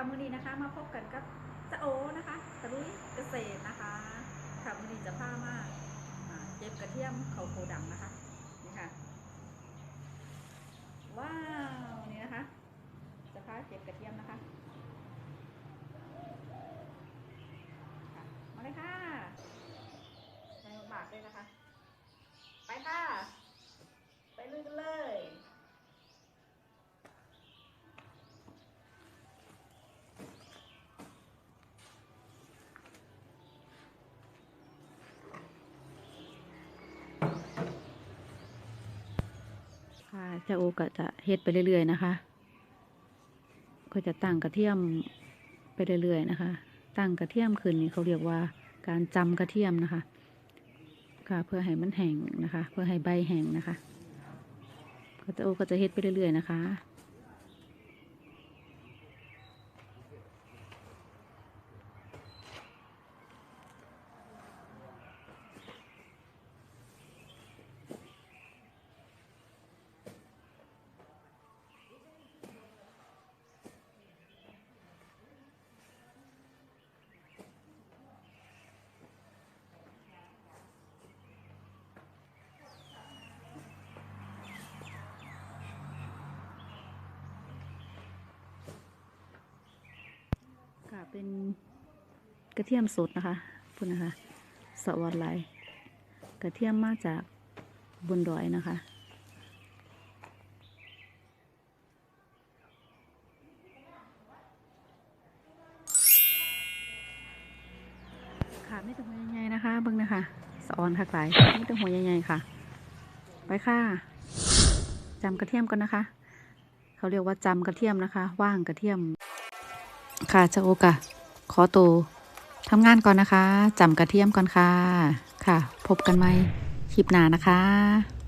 ค่ะมือนี้นะคะมาพบกันกับจะโอนะคะตะลุยเกษตรนะคะ ค่ะมือนี้จะพามาเก็บกระเทียมเขาโคดังนะคะนี่ค่ะว้าวนี่นะคะ จะพาเก็บกระเทียมนะคะ ค่ะเจ้าโอก็จะเฮ็ดไปเรื่อยๆนะคะ ก็จะตั้งกระเทียมไปเรื่อยๆนะคะ ตั้งกระเทียมขึ้นนี่เขาเรียกว่าการจำกระเทียมนะคะ ค่ะเพื่อให้มันแห้งนะคะ เพื่อให้ใบแห้งนะคะ ก็จะโอก็จะเฮ็ดไปเรื่อยๆนะคะ ค่ะเป็นกระเทียมสดนะคะพูดนะคะสวัสดไลกระเทียมมาจากบนดอยนะคะค่ะไม่ต้องหัวใหญ่ๆนะคะเบิ่งนะคะสะออนค่ะหลายไม่ต้องหัวใหญ่ๆค่ะ ไปค่ะจำกระเทียมก่อนนะคะ เขาเรียกว่าจำกระเทียมนะคะ ว่างกระเทียม ค่ะเจ้าโอกะขอตัวทำงานก่อนนะคะจำกระเทียมก่อนค่ะ ค่ะ พบกันใหม่คลิปหน้านะคะ